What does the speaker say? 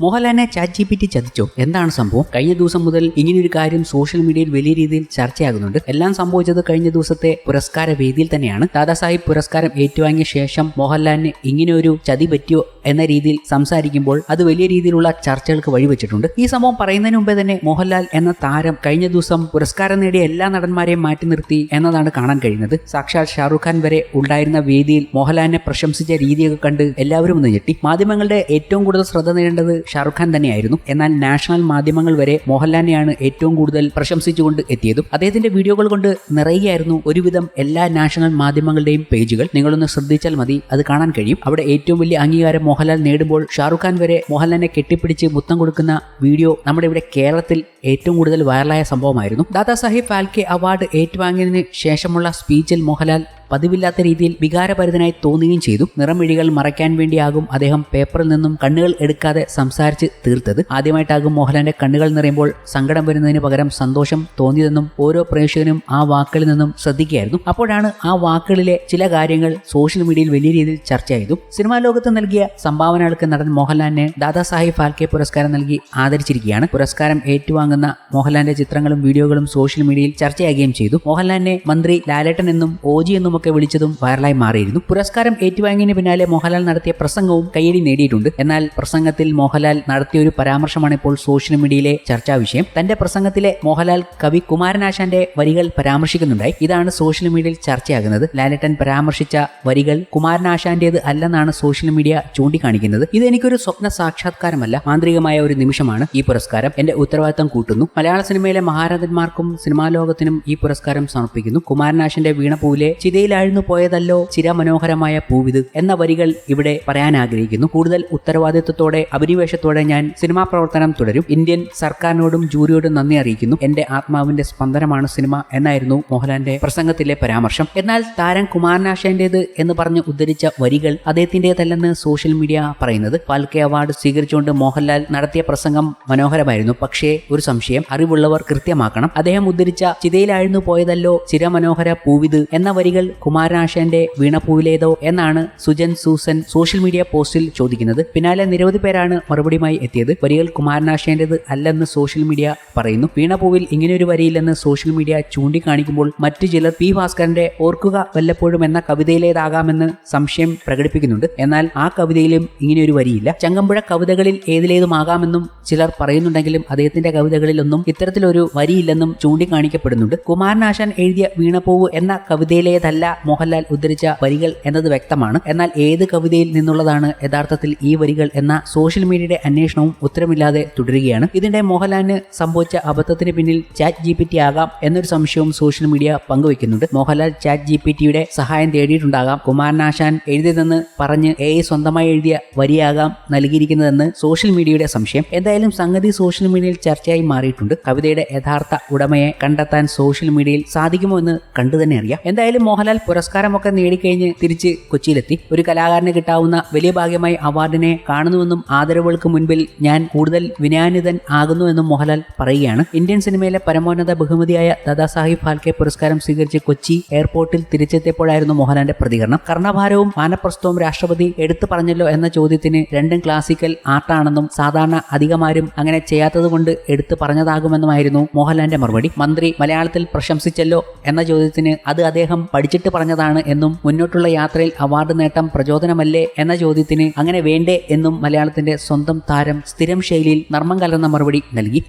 മോഹൻലാലിനെ chat G P T ചതിച്ചോ? എന്താണ് സംഭവം? കഴിഞ്ഞ ദിവസം മുതൽ ഇങ്ങനെയൊരു കാര്യം സോഷ്യൽ മീഡിയയിൽ വലിയ രീതിയിൽ ചർച്ചയാകുന്നുണ്ട്. എല്ലാം സംഭവിച്ചത് കഴിഞ്ഞ ദിവസത്തെ പുരസ്കാര വേദിയിൽ തന്നെയാണ്. ദാദാസാഹിബ് പുരസ്കാരം ഏറ്റുവാങ്ങിയ ശേഷം മോഹൻലാലിന് ഇങ്ങനെ ഒരു ചതി പറ്റിയോ എന്ന രീതിയിൽ സംസാരിക്കുമ്പോൾ അത് വലിയ രീതിയിലുള്ള ചർച്ചകൾക്ക് വഴിവെച്ചിട്ടുണ്ട്. ഈ സംഭവം പറയുന്നതിന് മുമ്പേ തന്നെ മോഹൻലാൽ എന്ന താരം കഴിഞ്ഞ ദിവസം പുരസ്കാരം നേടിയ എല്ലാ നടന്മാരെയും മാറ്റി നിർത്തി എന്നതാണ് കാണാൻ കഴിയുന്നത്. സാക്ഷാൽ ഷാറുഖ് ഖാൻ വരെ ഉണ്ടായിരുന്ന വേദിയിൽ മോഹൻലാലിനെ പ്രശംസിച്ച രീതിയൊക്കെ കണ്ട് എല്ലാവരും ഒന്ന് ഞെട്ടി. മാധ്യമങ്ങളുടെ ഏറ്റവും കൂടുതൽ ശ്രദ്ധ നേടേണ്ടത് ഷാറുഖ് ഖാൻ തന്നെയായിരുന്നു. എന്നാൽ നാഷണൽ മാധ്യമങ്ങൾ വരെ മോഹൻലാലിനെയാണ് ഏറ്റവും കൂടുതൽ പ്രശംസിച്ചുകൊണ്ട് എത്തിയതും അദ്ദേഹത്തിന്റെ വീഡിയോകൾ കൊണ്ട് നിറയുകയായിരുന്നു ഒരുവിധം എല്ലാ നാഷണൽ മാധ്യമങ്ങളുടെയും പേജുകൾ. നിങ്ങളൊന്ന് ശ്രദ്ധിച്ചാൽ മതി അത് കാണാൻ കഴിയും. അവിടെ ഏറ്റവും വലിയ അംഗീകാരം മോഹൻലാൽ നേടുമ്പോൾ ഷാറുഖ് ഖാൻ വരെ മോഹൻലാലിനെ കെട്ടിപ്പിടിച്ച് മുത്തം കൊടുക്കുന്ന വീഡിയോ നമ്മുടെ ഇവിടെ കേരളത്തിൽ ഏറ്റവും കൂടുതൽ വൈറലായ സംഭവമായിരുന്നു. ദാദാ സാഹിബ് ഫാൽക്കെ അവാർഡ് ഏറ്റുവാങ്ങിയതിന് ശേഷമുള്ള സ്പീച്ചിൽ മോഹൻലാൽ പതിവില്ലാത്ത രീതിയിൽ വികാരഭരിതനായി തോന്നുകയും ചെയ്തു. നിറമിഴികൾ മറയ്ക്കാൻ വേണ്ടിയാകും അദ്ദേഹം പേപ്പറിൽ നിന്നും കണ്ണുകൾ എടുക്കാതെ സംസാരിച്ച് തീർത്തത്. ആദ്യമായിട്ടാകും മോഹൻലാലിന്റെ കണ്ണുകൾ നിറയുമ്പോൾ സങ്കടം വരുന്നതിന് പകരം സന്തോഷം തോന്നിയതെന്നും ഓരോ പ്രേക്ഷകനും ആ വാക്കുകളിൽ നിന്നും ശ്രദ്ധിക്കുകയായിരുന്നു. അപ്പോഴാണ് ആ വാക്കുകളിലെ ചില കാര്യങ്ങൾ സോഷ്യൽ മീഡിയയിൽ വലിയ രീതിയിൽ ചർച്ചയായതും. സിനിമാ ലോകത്ത് നൽകിയ സംഭാവനകൾക്ക് നടൻ മോഹൻലാലിനെ ദാദാസാഹിബ് ഫാൽക്കെ പുരസ്കാരം നൽകി ആദരിച്ചിരിക്കുകയാണ്. പുരസ്കാരം ഏറ്റുവാങ്ങുന്ന മോഹൻലാലിന്റെ ചിത്രങ്ങളും വീഡിയോകളും സോഷ്യൽ മീഡിയയിൽ ചർച്ചയാകുകയും ചെയ്തു. മോഹൻലാലിനെ മന്ത്രി ലാലേട്ടൻ എന്നും ഓജി എന്നും ഒക്കെ വിളിച്ചതും വൈറലായി മാറിയിരുന്നു. പുരസ്കാരം ഏറ്റുവാങ്ങിയതിന് പിന്നാലെ മോഹൻലാൽ നടത്തിയ പ്രസംഗവും കയ്യടി നേടിയിട്ടുണ്ട്. എന്നാൽ പ്രസംഗത്തിൽ മോഹൻലാൽ നടത്തിയ ഒരു പരാമർശമാണ് ഇപ്പോൾ സോഷ്യൽ മീഡിയയിലെ ചർച്ചാ വിഷയം. തന്റെ പ്രസംഗത്തിലെ മോഹൻലാൽ കവി കുമാരനാശാന്റെ വരികൾ പരാമർശിക്കുന്നുണ്ടായി. ഇതാണ് സോഷ്യൽ മീഡിയയിൽ ചർച്ചയാകുന്നത്. ലാലേട്ടൻ പരാമർശിച്ച വരികൾ കുമാരനാശാന്റേത് അല്ലെന്നാണ് സോഷ്യൽ മീഡിയ ചൂണ്ടിക്കാണിക്കുന്നത്. ഇത് എനിക്കൊരു സ്വപ്ന സാക്ഷാത്കാരമല്ല. മാന്ത്രികമായ ഒരു നിമിഷമാണ് ഈ പുരസ്കാരം. എന്റെ ഉത്തരവാദിത്തം കൂട്ടുന്നു. മലയാള സിനിമയിലെ മഹാരഥന്മാർക്കും സിനിമാ ലോകത്തിനും ഈ പുരസ്കാരം സമർപ്പിക്കുന്നു. കുമാരനാശന്റെ വീണപൂവിലെ ചിതയിലാഴ്ന്നു പോയതല്ലോ. ചിരമനോഹരമായ പൂവിത് എന്ന വരികൾ ഇവിടെ പറയാൻ ആഗ്രഹിക്കുന്നു. കൂടുതൽ ഉത്തരവാദിത്വത്തോടെ അഭിനിവേശത്തോടെ ഞാൻ സിനിമാ പ്രവർത്തനം തുടരും. ഇന്ത്യൻ സർക്കാരിനോടും ജൂറിയോടും നന്ദി അറിയിക്കുന്നു. എന്റെ ആത്മാവിന്റെ സ്പന്ദനമാണ് സിനിമ എന്നായിരുന്നു മോഹൻലാലിന്റെ പ്രസംഗത്തിലെ പരാമർശം. എന്നാൽ താരം കുമാരനാശന്റേത് എന്ന് പറഞ്ഞ് ഉദ്ധരിച്ച വരികൾ അദ്ദേഹത്തിന്റേതല്ലെന്ന് സോഷ്യൽ മീഡിയ പറയുന്നത്. ഫാൽക്കെ അവാർഡ് സ്വീകരിച്ചുകൊണ്ട് മോഹൻലാൽ നടത്തിയ പ്രസംഗം മനോഹരമായിരുന്നു. പക്ഷേ ഒരു സംശയം അറിവുള്ളവർ കൃത്യമാക്കണം. അദ്ദേഹം ഉദ്ധരിച്ച ചിതയിലാഴ്ന്നു പോയതല്ലോ ചിരമനോഹര പൂവിത് എന്ന വരികൾ കുമാരനാശന്റെ വീണപൂവിലേതോ എന്നാണ് സുജൻ സൂസൻ സോഷ്യൽ മീഡിയ പോസ്റ്റിൽ ചോദിക്കുന്നത്. പിന്നാലെ നിരവധി പേരാണ് മറുപടിയുമായി എത്തിയത്. വരികൾ കുമാരനാശന്റേത് അല്ലെന്ന് സോഷ്യൽ മീഡിയ പറയുന്നു. വീണപൂവിൽ ഇങ്ങനെയൊരു വരിയില്ലെന്ന് സോഷ്യൽ മീഡിയ ചൂണ്ടിക്കാണിക്കുമ്പോൾ മറ്റു ചിലർ പി ഭാസ്കരന്റെ ഓർക്കുക വല്ലപ്പോഴും എന്ന കവിതയിലേതാകാമെന്ന് സംശയം പ്രകടിപ്പിക്കുന്നുണ്ട്. എന്നാൽ ആ കവിതയിലും ഇങ്ങനെയൊരു വരിയില്ല. ചങ്ങമ്പുഴ കവിതകളിൽ ഏതിലേതുമാകാമെന്നും ചിലർ പറയുന്നുണ്ടെങ്കിലും അദ്ദേഹത്തിന്റെ കവിതകളിലൊന്നും ഇത്തരത്തിലൊരു വരിയില്ലെന്നും ചൂണ്ടിക്കാണിക്കപ്പെടുന്നുണ്ട്. കുമാരനാശാൻ എഴുതിയ വീണപ്പൂവ് എന്ന കവിതയിലേതല്ല മോഹൻലാൽ ഉദ്ധരിച്ച വരികൾ എന്നത് വ്യക്തമാണ്. എന്നാൽ ഏത് കവിതയിൽ നിന്നുള്ളതാണ് യഥാർത്ഥത്തിൽ ഈ വരികൾ എന്ന സോഷ്യൽ മീഡിയയുടെ അന്വേഷണവും ഉത്തരമില്ലാതെ തുടരുകയാണ്. ഇതിന്റെ മോഹൻലാലിന് സംഭവിച്ച അബദ്ധത്തിന് പിന്നിൽ ചാറ്റ് ജി പി ടി ആകാം എന്നൊരു സംശയവും സോഷ്യൽ മീഡിയ പങ്കുവെക്കുന്നുണ്ട് മോഹൻലാൽ ചാറ്റ് ജി പി ടിയുടെ സഹായം തേടിയിട്ടുണ്ടാകാം. കുമാരനാശാൻ എഴുതിയതെന്ന് പറഞ്ഞ് എ സ്വന്തമായി എഴുതിയ വരിയാകാം നൽകിയിരിക്കുന്നതെന്ന് സോഷ്യൽ മീഡിയയുടെ സംശയം. എന്തായാലും സംഗതി സോഷ്യൽ മീഡിയയിൽ ചർച്ചയായി മാറിയിട്ടുണ്ട്. കവിതയുടെ യഥാർത്ഥ ഉടമയെ കണ്ടെത്താൻ സോഷ്യൽ മീഡിയയിൽ സാധിക്കുമോ എന്ന് കണ്ടു തന്നെ അറിയാം. എന്തായാലും മോഹൻലാൽ പുരസ്കാരമൊക്കെ നേടിക്കഴിഞ്ഞ് തിരിച്ച് കൊച്ചിയിലെത്തി. ഒരു കലാകാരന് കിട്ടാവുന്ന വലിയ ഭാഗ്യമായി അവാർഡിനെ കാണുന്നുവെന്നും ആദരവുകൾക്ക് മുൻപിൽ ഞാൻ കൂടുതൽ വിനാനിതൻ ആകുന്നു എന്നും മോഹൻലാൽ പറയുകയാണ്. ഇന്ത്യൻ സിനിമയിലെ പരമോന്നത ബഹുമതിയായ ദാദാസാഹിബ് ഫാൽക്കെ പുരസ്കാരം സ്വീകരിച്ച് കൊച്ചി എയർപോർട്ടിൽ തിരിച്ചെത്തിയപ്പോഴായിരുന്നു മോഹൻലാലിന്റെ പ്രതികരണം. കർണഭാരവും വാനപ്രസ്ഥവും രാഷ്ട്രപതി എടുത്തു പറഞ്ഞല്ലോ എന്ന ചോദ്യത്തിന് രണ്ടും ക്ലാസിക്കൽ ആർട്ടാണെന്നും സാധാരണ അധികമാരും അങ്ങനെ ചെയ്യാത്തതുകൊണ്ട് എടുത്തു പറഞ്ഞതാകുമെന്നുമായിരുന്നു മോഹൻലാലിന്റെ മറുപടി. മന്ത്രി മലയാളത്തിൽ പ്രശംസിച്ചല്ലോ എന്ന ചോദ്യത്തിന് അത് അദ്ദേഹം പഠിച്ചിട്ട് പറഞ്ഞതാണ് എന്നും മുന്നോട്ടുള്ള യാത്രയിൽ അവാർഡ് നേട്ടം പ്രചോദനമല്ലേ എന്ന ചോദ്യത്തിന് അങ്ങനെ വേണ്ടേ എന്നും മലയാളത്തിന്റെ സ്വന്തം താരം സ്ഥിരം ശൈലിയിൽ നർമ്മം കലർന്ന മറുപടി നൽകി.